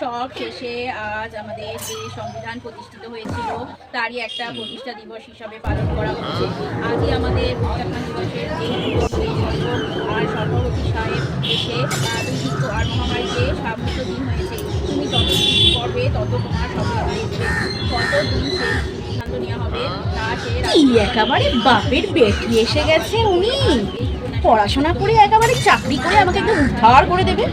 সব শেষে আজ আমাদের যে সংবিধান প্রতিষ্ঠিত হয়েছিল, তারই একটা প্রতিষ্ঠা দিবস হিসাবে পালন করা হচ্ছে। আজই আমাদের প্রজাতন্ত্র দিবসের দিবস, আর সভাপতি সাহেব এসে দুর্ভিক্ষ আর মহামারীকে সামন্ত দিন হয়েছে। তুমি যত করবে, তত তোমার সফলতা হয়েছে কত দিন সেই সিদ্ধান্ত নেওয়া হবে, তা সে একেবারে বাপের বেটি এসে গেছে উনি। পড়াশোনা করে একেবারে চাকরি করে আমাকে একটু উদ্ধার করে দেবে।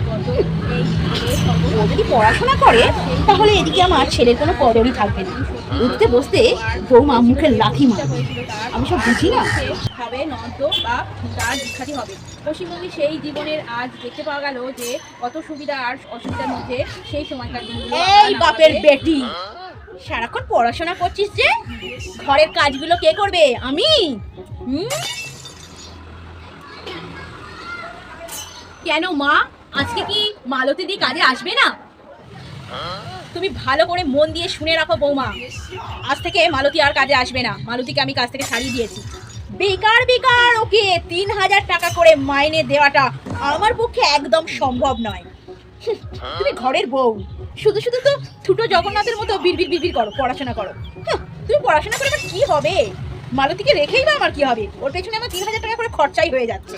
ও যদি পড়াশোনা করে তাহলে এদিকে আমার ছেলের কোনো কদরই থাকবে না। উঠতে বসতে বৌমা মুখে লাথি মারবে। আমি সব বুঝি না? হবে নন্ত বা তার বিখ্যাতি হবে। পশ্চিমবঙ্গে সেই জীবনের আজ দেখতে পাওয়া গেল যে কত সুবিধা আর অসুবিধার মধ্যে সেই সময়কার দিনগুলো এই বাপের বেটি। সারাক্ষণ পড়াশোনা করছিস যে ঘরের কাজগুলো কে করবে? আমি? হুম? কেন মা? আজকে কি মালতী দি কাজে আসবে না? তুমি ভালো করে মন দিয়ে শুনে রাখো বৌমা। আজ থেকে মালতী আর কাজে আসবে না। মালতীকে আমি কাজ থেকে ছাড়িয়ে দিয়েছি। বেকার বেকার, ওকে তিন হাজার টাকা করে মাইনে দেওয়াটা আমার পক্ষে একদম সম্ভব নয়। তুমি ঘরের বউ। শুধু শুধু তো ছোট জগন্নাথের মতো বিড়বিড় বিড়বিড় করো, পড়াশোনা করো। তুমি পড়াশোনা করে কি হবে? মালতীকে রেখেই বা আমার কি হবে? ওর পেছনে আমার তিন হাজার টাকা করে খরচাই হয়ে যাচ্ছে।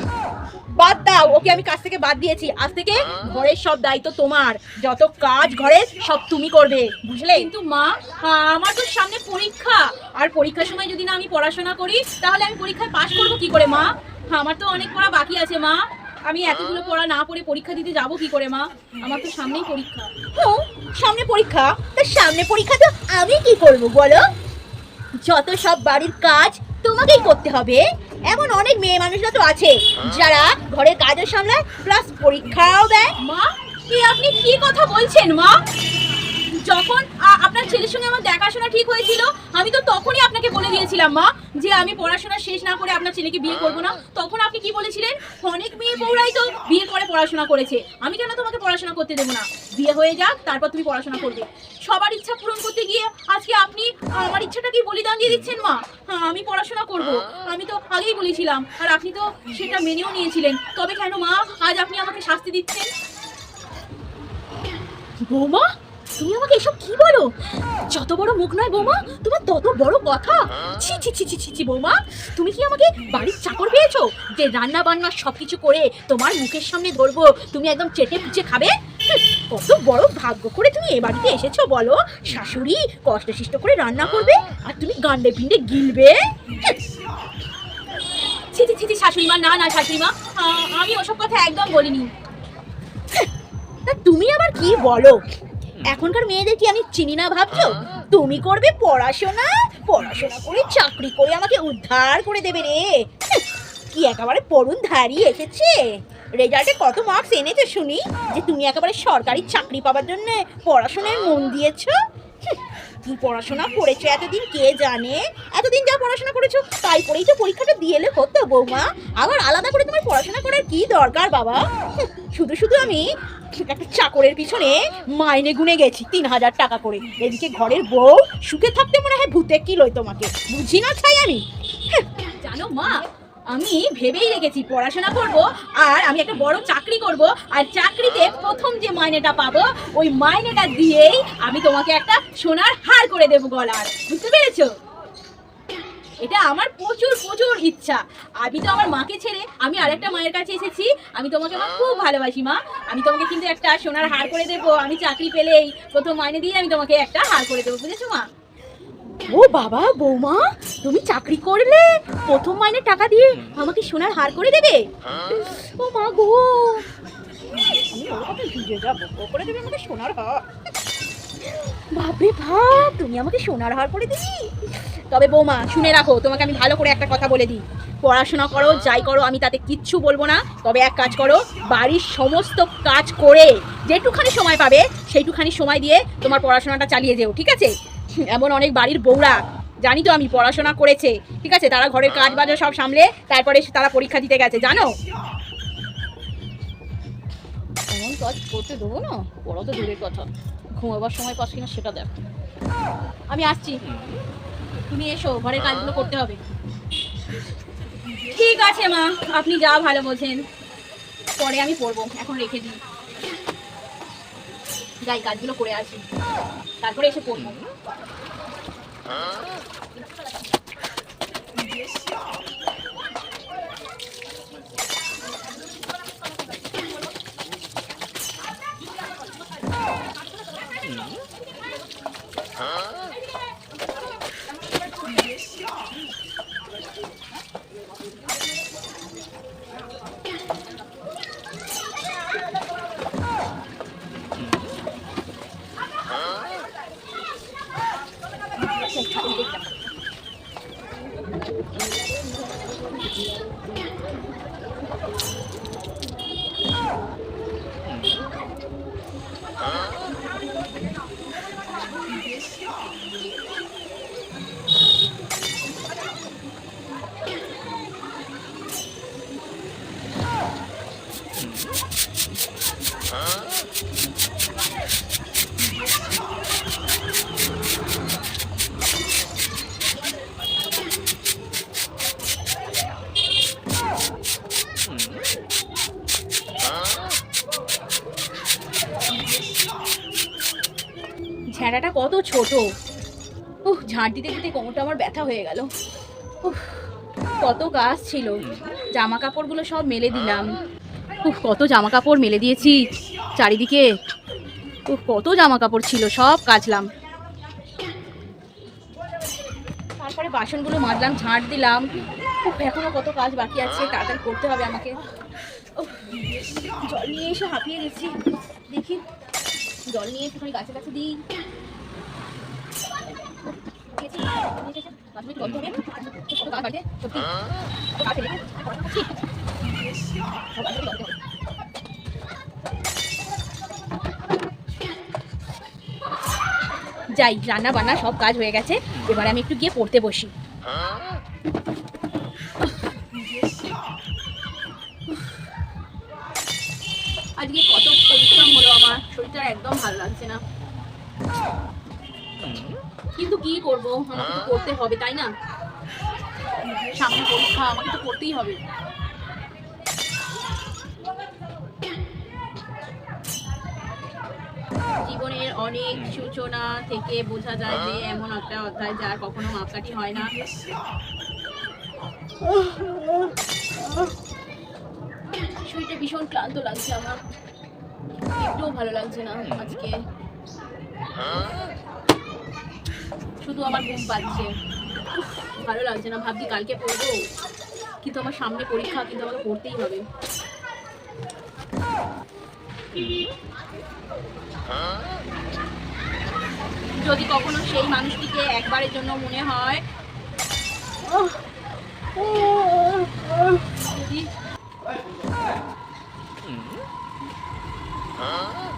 বাদ দাও ওকে আমি কাজ থেকে বাদ দিয়েছি। আজ থেকে ঘরের সব দায়িত্ব তোমার। যত কাজ ঘরের সব তুমি করবে। বুঝলে? কিন্তু মা আমার তো সামনে পরীক্ষা। আর পরীক্ষার সময় যদি না আমি পড়াশোনা করি তাহলে আমি পরীক্ষায় পাশ করব কি করে মা? আমার তো অনেক পড়া বাকি আছে মা। আমি এতগুলো পড়া না পড়ে পরীক্ষা দিতে যাব কি করে মা? আমার তো সামনেই পরীক্ষা। ও সামনে পরীক্ষা? তা সামনে পরীক্ষা তো আমি কি করব বলো? যত সব বাড়ির কাজ তোমাকেই করতে হবে। এমন অনেক মেয়ে মানুষরা তো আছে, যারা ঘরের কাজও সামলায় প্লাস পরীক্ষাও দেয়। মা কি আপনি কি কথা বলছেন মা? যখন আপনার ছেলের সঙ্গে আমার দেখাশোনা ঠিক হয়েছিল আমি তো তখনই আপনাকে বলে দিয়েছিলাম মা যে আমি পড়াশোনা শেষ না করে আপনার ছেলেকে বিয়ে করব না। তখন আপনি কি বলেছিলেন? অনেক মেয়ে বউরাই তো বিয়ে করে পড়াশোনা করেছে। আমি কেন তোমাকে পড়াশোনা করতে দেবো না? বিয়ে হয়ে যাক তারপর তুমি পড়াশোনা করবে। সবার ইচ্ছা পূরণ করতে গিয়ে আজকে আপনি আমার ইচ্ছাটাকে বলিদান দিয়ে দিচ্ছেন মা। হ্যাঁ, আমি পড়াশোনা করব। আমি তো আগেই বলেছিলাম আর আপনি তো সেটা মেনেও নিয়েছিলেন। তবে কেন মা আজ আপনি আমাকে শাস্তি দিচ্ছেন? বৌমা তুমি আমাকে এসব কি বলো? যত বড় মুখ নয় বৌমা, তোমার তত বড় কথা। ছি ছি ছি ছি ছি ছি, বৌমা, তুমি কি আমাকে বাড়ির চাকর পেয়েছ? যে রান্না বান্না সব কিছু করে তোমার মুখের সামনে ধরবো, তুমি একদম চেটে পুচে খাবে? কত বড় ভাগ্য করে তুমি এ বাড়িতে এসেছ বলো? শাশুড়ি কষ্টশিষ্ট করে রান্না করবে আর তুমি গান্ডে পিণ্ডে গিলবে? ছিটি ছিটি শাশুড়ি মা, না না, শাশুড়ি মা আমি ওসব কথা একদম বলিনি। তা তুমি আবার কি বলো? এখনকার মেয়েদের কি আমি চিনি না, ভাবছ? তুমি করবে পড়াশোনা? পড়াশোনা করে, চাকরি করে আমাকে উদ্ধার করে দেবে রে। কি একেবারে পড়ুন ধারি এসেছে? রেজাল্টে কত মার্কস এনেছে শুনি? যে তুমি একেবারে সরকারি চাকরি পাওয়ার জন্য পড়াশোনায় মন দিয়েছ? কি পড়াশোনা করেছ। এতদিন কে জানে? এতদিন যা পড়াশোনা করেছ, তাই পরেই তো পরীক্ষাটা দিয়ে এলে হতো বৌমা। আবার আলাদা করে তোমার পড়াশোনা করার কি দরকার, বাবা? শুধু শুধু আমি একটা চাকরের পিছনে মাইনে গুনে গেছি, তিন হাজার টাকা করে। এদিকে ঘরের বউ সুখে থাকতে মনে হয় ভূতে কি লই তোমাকে। বুঝি না চাই আমি? জানো মা আমি ভেবেই রেখেছি পড়াশোনা করব, আর আমি একটা বড় চাকরি করব, আর চাকরিতে প্রথম যে মাইনেটা পাবো, ওই মাইনেটা দিয়েই আমি তোমাকে একটা সোনার হার করে দেবো গলার। বুঝতে পেরেছ? এটা আমার প্রচুর প্রচুর ইচ্ছা। আমি তো আমার মাকে ছেড়ে আমি আরেকটা মায়ের কাছে এসেছি। আমি তোমাকে আমার খুব ভালোবাসি, মা। আমি তোমাকে কিন্তু একটা সোনার হার করে দেবো। আমি চাকরি পেলেই প্রথম মাইনে দিয়ে আমি তোমাকে একটা হার করে দেবো। বুঝেছ, মা? ও বাবা, বৌমা, তুমি চাকরি করলে প্রথম মাইনে টাকা দিয়ে আমাকে সোনার হার করে দেবে? ও মা গো। তুমি আমাকে সোনার হার করে দিবি তবে বৌমা, শুনে রাখো, তোমাকে আমি ভালো করে একটা কথা বলে দিই। পড়াশোনা করো, যাই করো, আমি তাতে কিচ্ছু বলব না। তবে এক কাজ করো, বাড়ির সমস্ত কাজ করে, যেটুখানি সময় পাবে, সেইটুখানি সময় দিয়ে তোমার পড়াশোনাটা চালিয়ে যেও, ঠিক আছে? এমন অনেক বাড়ির বউরা, জানি তো আমি পড়াশোনা করেছে, ঠিক আছে? তারা ঘরের কাজ বাজ সব সামলে, তারপরে তারা পরীক্ষা দিতে গেছে, জানো? এমন কাজ করতে দেবো না পড়া তো দূরের কথা। ঘুমাবার সময় পাস কিনা সেটা দেখ। আমি আসছি। তুমি এসো, ঘরের কাজগুলো করতে হবে। ঠিক আছে মা, আপনি যা ভালো বোঝেন। পরে আমি পড়ব, এখন রেখে দিই। যাই কাজগুলো করে আসি তারপরে এসে পড়ব। ঝ্যাঁটাটা কত ছোট। উহ ঝাঁট দিতে দিতে কোমরটা আমার ব্যথা হয়ে গেল। উফ, কত কাজ ছিল। জামা কাপড়গুলো সব মেলে দিলাম। উহ কত জামা কাপড় মেলে দিয়েছি চারিদিকে। উফ কত জামা কাপড় ছিল সব কাচলাম। তারপরে বাসনগুলো মাজলাম ঝাঁট দিলাম। উফ এখনও কত কাজ বাকি আছে তাড়াতাড়ি করতে হবে আমাকে। জল নিয়ে এসে হাঁপিয়ে গেছি। দেখি জল নিয়ে একটুখানি গাছে গাছে দিই। যাই, রান্না বান্না সব কাজ হয়ে গেছে। এবার আমি একটু গিয়ে পড়তে বসি। কিন্তু কি আমাকে করতে হবে, তাই না? সামনে পরীক্ষা, আমাকে তো করতেই হবে। জীবনের অনেক সূচনা থেকে বোঝা যায় যে এমন একটা অধ্যায় যার কখনো মাপকাঠি হয় না। শরীরটা ভীষণ ক্লান্ত লাগছে আমার। একটুও ভালো লাগছে না আজকে শুধু আমার ঘুম পাচ্ছে ভালো লাগছে না ভাবছি কালকে পড়ব কিন্তু আমার সামনে পরীক্ষা কিন্তু আমাকে পড়তেই হবে যদি কখনো সেই মানুষটিকে একবারের জন্য মনে হয়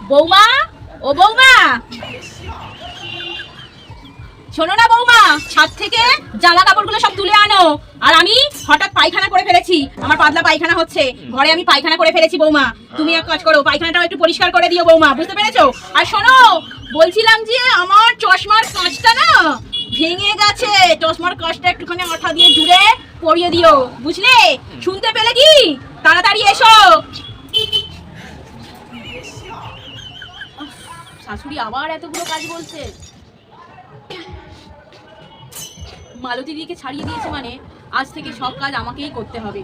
বৌমা? ও বৌমা! শোনো না বৌমা, ছাদ থেকে জামা কাপড়গুলো সব তুলে আনো। আর আমি হঠাৎ পায়খানা করে ফেলেছি। আমার পাতলা পায়খানা হচ্ছে। ঘরে আমি পায়খানা করে ফেলেছি বৌমা। তুমি এক কাজ করো, পায়খানাটাও একটু পরিষ্কার করে দিও বৌমা, বুঝতে পেরেছ? আর শোনো, বলছিলাম যে আমার চশমার কাঁচটা না ভেঙে গেছে। চশমার কাঁচটা একটুখানি আঠা দিয়ে জুড়ে পরিয়ে দিও, বুঝলে? শুনতে পেলে কি? তাড়াতাড়ি এসো। শাশুড়ি আবার এতগুলো কাজ বলছে। মালতী দিদিকে ছাড়িয়ে দিয়েছে মানে আজ থেকে সব কাজ আমাকেই করতে হবে।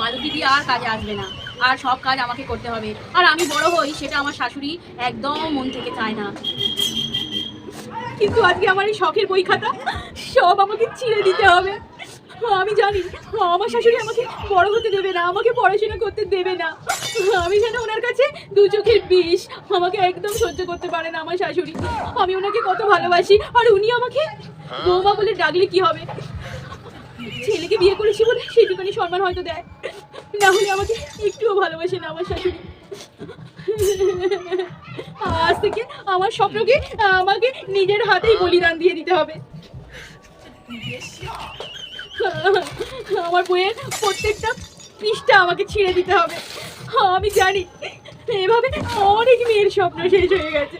মালতী দিদি আর কাজে আসবে না, আর সব কাজ আমাকে করতে হবে। আর আমি বড় হই, সেটা আমার শাশুড়ি একদম মন থেকে চায় না। কিন্তু আজকে আমার এই শখের বই খাতা, সব আমাকে ছিঁড়ে দিতে হবে। আমি জানি। আমার শাশুড়ি আমাকে বড় হতে দেবে না, আমাকে পড়াশোনা করতে দেবে না। আমি যেন ওনার কাছে দু চোখের বিষ। আমাকে একদম সহ্য করতে পারে না আমার শাশুড়ি। আমি ওনাকে কত ভালোবাসি, আর উনি আমাকে বৌমা বলে ডাকলে কি হবে? ছেলেকে বিয়ে করেছি বলে সেইটুখানি সম্মান হয়তো দেয়। না হলে আমাকে একটুও ভালোবাসে না আমার শাশুড়ি। আজ থেকে আমার স্বপ্নকে, আমাকে নিজের হাতেই বলিদান দিয়ে দিতে হবে। আমার বইয়ের প্রত্যেকটা পৃষ্ঠা আমাকে ছিঁড়ে দিতে হবে। আমি জানি, এভাবে অনেক মেয়ের স্বপ্ন শেষ হয়ে গেছে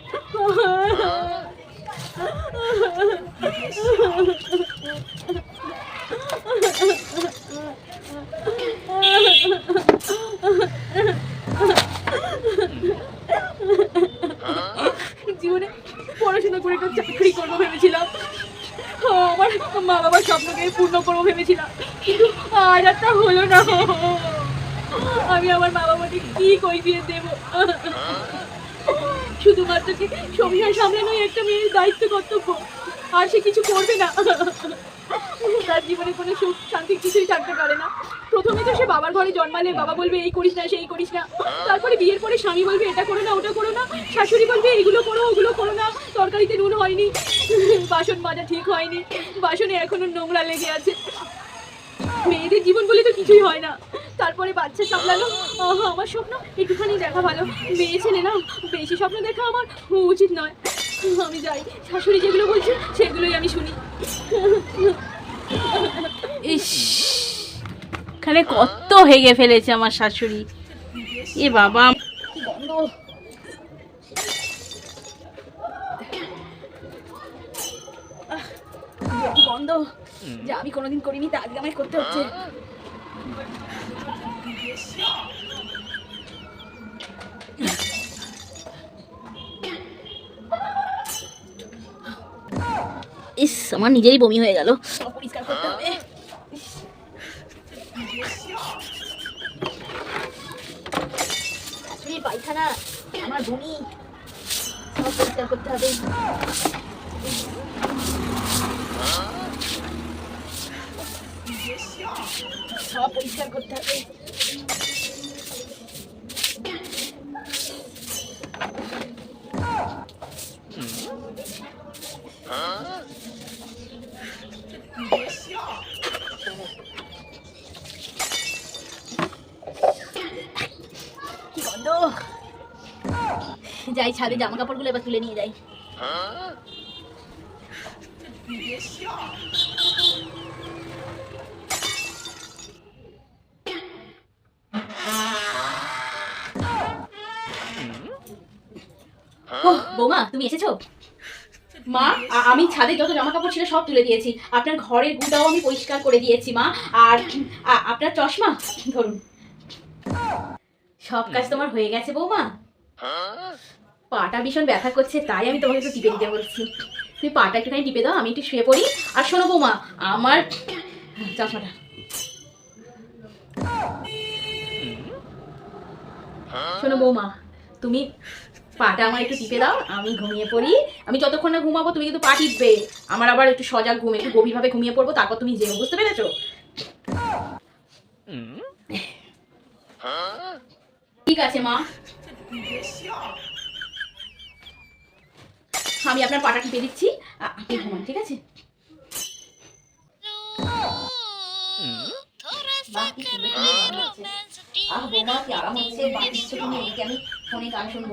করে একটা চাকরি করব ভেবেছিলাম আমার মা বাবার স্বপ্নকে পূর্ণ করব ভেবেছিলাম। কিন্তু আর একটা হলো না। আমি আমার বাবা মাকে কি কৈফিয়ত দেবো? শুধুমাত্র কি সংসার সামলানোই একটা মেয়ের দায়িত্ব কর্তব্য, আর সে কিছু করবে না। তার জীবনে কোনো সুখ শান্তি কিছুই থাকতে পারে না। প্রথমে তো সে বাবার ঘরে জন্মালে, বাবা বলবে, এই করিস না, সেই করিস না। তারপরে বিয়ের পরে স্বামী বলবে, এটা করো না, ওটা করো না। শাশুড়ি বলবে, এগুলো করো, ওগুলো করো না। তরকারিতে নুন হয়নি, বাসন মাজা ঠিক হয়নি, বাসনে এখনও নোংরা লেগে আছে। মেয়েদের জীবন বলে তো কিছুই হয় না। তারপরে বাচ্চা সামলানো আমার স্বপ্ন একটুখানি দেখা ভালো। মেয়ে ছেলে না, বেশি স্বপ্ন দেখা আমার উচিত নয়। আমি যাই, শাশুড়ি যেগুলো বলছে সেগুলোই আমি শুনি। ইস। এখানে কত হেগে ফেলেছে আমার শাশুড়ি। এ বাবা। গন্ধ যা আমি কোনোদিন করিনি তা আজকে আমায় করতে হচ্ছে। ইস আমার নিজেরই বমি হয়ে গেল। পরিষ্কার করতে হবে। পায়খানা আমার বমি সব পরিষ্কার করতে হবে। সব পরিষ্কার করতে হবে কি গন্ধ যাই, ছাদে জামা কাপড়গুলো এবার তুলে নিয়ে যাই। বৌমা, তুমি এসেছ? মা আমি ছাদে যত জামা কাপড় ছিল সব তুলে দিয়েছি। আপনার ঘরের গুটাও আমি পরিষ্কার করে দিয়েছি, মা। আর আপনার চশমা, ধরুন। সব কাজ তোমার হয়ে গেছে, বৌমা। পাটা ভীষণ ব্যথা করছে তাই আমি তোমাকে একটু টিপে দিতে বলছি। তুমি পাটা একটুখানি টিপে দাও আমি একটু শুয়ে পড়ি। আর শোনো বৌমা আমার চশমাটা শোনো বৌমা তুমি পাটা আমার একটু টিপে দাও আমি ঘুমিয়ে পড়ি। আমি যতক্ষণ না ঘুমাবো তুমি কিন্তু পা টিপবে। আমার আবার একটু সজাগ ঘুম একটু গভীরভাবে ঘুমিয়ে পড়ব তারপর তুমি যেও বুঝতে পেরেছ? ঠিক আছে মা। আমি আপনার পাটা টিপে দিচ্ছি। আপনি ঘুমান ঠিক আছে? আমি ফোনে গান শুনব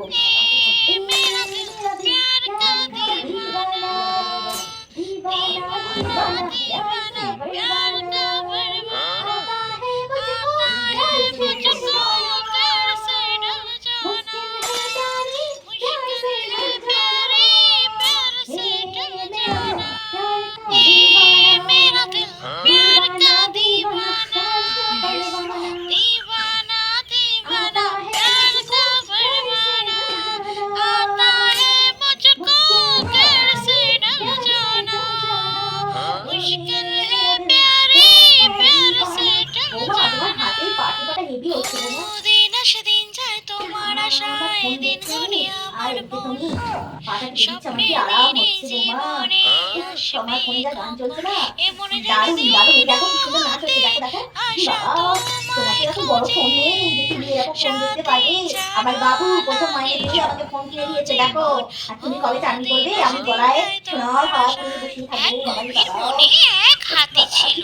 আমার বাবু প্রথম মায়ের দিয়ে আমাকে ফোন কিনে দিয়েছে, দেখো, আর তুমি কবে চান করবে? আমি গলায় সোনার হাওয়া করে বসে থাকব বাবা। হাতি ছিল।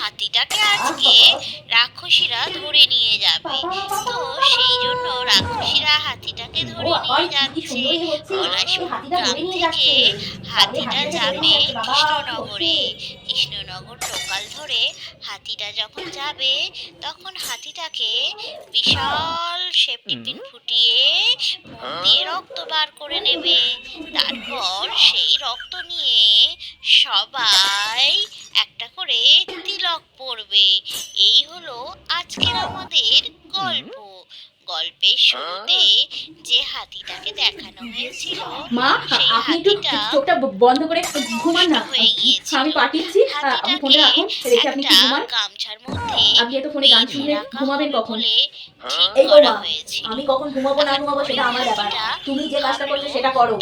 হাতিটাকে আজকে রাক্ষসীরা ধরে নিয়ে যাবে। তো সেই জন্য রাক্ষসীরা হাতিটাকে ধরে নিয়ে যাচ্ছে। পলাশপুর গ্রাম থেকে হাতিটা যাবে কৃষ্ণনগরে। কৃষ্ণনগর লোকাল ধরে হাতিটা যখন যাবে তখন হাতিটাকে বিশাল সেফটি পিন ফুটিয়ে দিয়ে রক্ত বার করে নেবে। তারপর সেই রক্ত নিয়ে সবাই করে তিলক পড়বে। এই হলো আজকের আমাদের গল্প। গল্পের শুরুতে যে হাতিটাকে দেখানো হয়েছিল মা আপনি একটু চোখটা বন্ধ করে ঘুমান না। হয়ে। আমি পাঠিয়েছি আপনি ফোনটা রাখুন রেখে আপনি ঘুমান। গামছার মধ্যে আপনি এত ফোনে গান রাখা ঘুমাবেন কখন? এই করা বৌমা, হয়েছিল। আমি কখন ঘুমাবো না ঘুমাবো সেটা আমার ব্যাপার তুমি যে কাজটা করছ সেটা করো।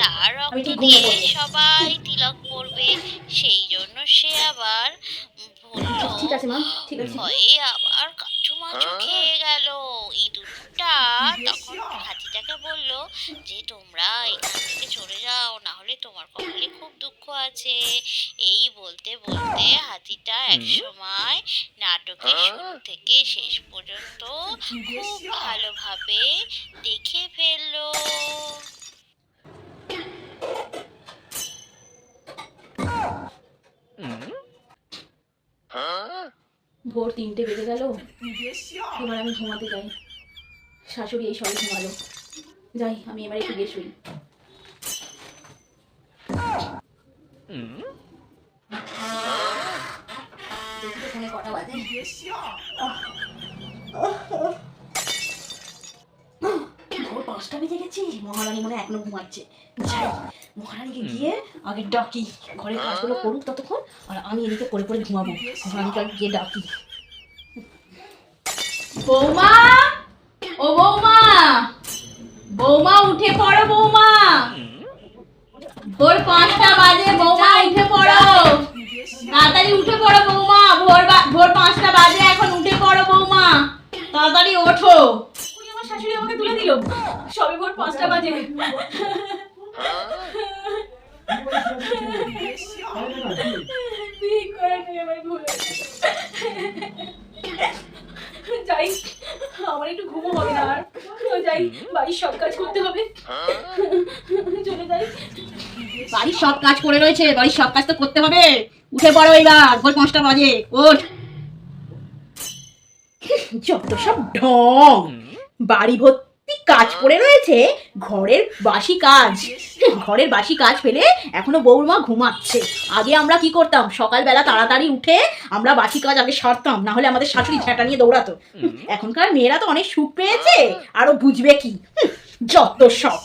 আমি ঠিক ঘুমিয়ে সবাই তিলক করবে সেই জন্য সে আবার ঠিক আছে মা ঠিক আছে। ভয়ে আবার কাঠু মাছু খেয়ে গেল। ইঁদুরটা তখন হাতিটাকে বলল যে তোমরা এখান থেকে চলে যাও না হলে তোমার কপালে খুব দুঃখ আছে। এই বলতে বলতে হাতিটা এক সময় নাটকের শুরু থেকে শেষ পর্যন্ত খুব ভালোভাবে দেখে ফেলল। ভোর তিনটে বেজে গেল। এবার আমি ঘুমাতে যাই। শাশুড়ি এই সবে ঘুমালো। যাই আমি এবার একটু গিয়ে শুই দেখি ফোনে কটা বাজে ভোর পাঁচটা বেজে গেছি মহারানী মনে এখনও ঘুমাচ্ছে। যাই মহারানীকে গিয়ে আগে ডাকি ঘরের কাজগুলো করুক ততক্ষণ আর আমি এদিকে করে করে ঘুমাবো। মহারানীকে আগে গিয়ে ডাকি। বৌমা! ও বৌমা! বৌমা উঠে পড়ো বৌমা! ভোর পাঁচটা বাজে বৌমা উঠে পড়ো। তাড়াতাড়ি উঠে পড়ো বৌমা ভোর বা- ভোর পাঁচটা বাজে এখন উঠে পড়ো বৌমা। তাড়াতাড়ি ওঠো। দিল সবে ভোর পাঁচটা বাজে। করে ভুল হয়েছে। যাই আমার একটু ঘুমো হবে না আর। যাই বাড়ির সব কাজ করতে হবে। চলে যাই। বাড়ির সব কাজ পড়ে রয়েছে বাড়ির সব কাজ তো করতে হবে। উঠে পড়ো এবার ভোর পাঁচটা বাজে ওঠ। যত সব ঢং। বাড়ি ভর্তি কাজ পড়ে রয়েছে ঘরের বাসি কাজ। ঘরের বাসি কাজ ফেলে এখনও বৌমা ঘুমাচ্ছে। আগে আমরা কি করতাম? সকালবেলা তাড়াতাড়ি উঠে আমরা বাসি কাজ আগে সারতাম না হলে আমাদের শাশুড়ি ঝেঁটা নিয়ে দৌড়াতো। এখনকার মেয়েরা তো অনেক সুখ পেয়েছে আরও বুঝবে কি? যত সব।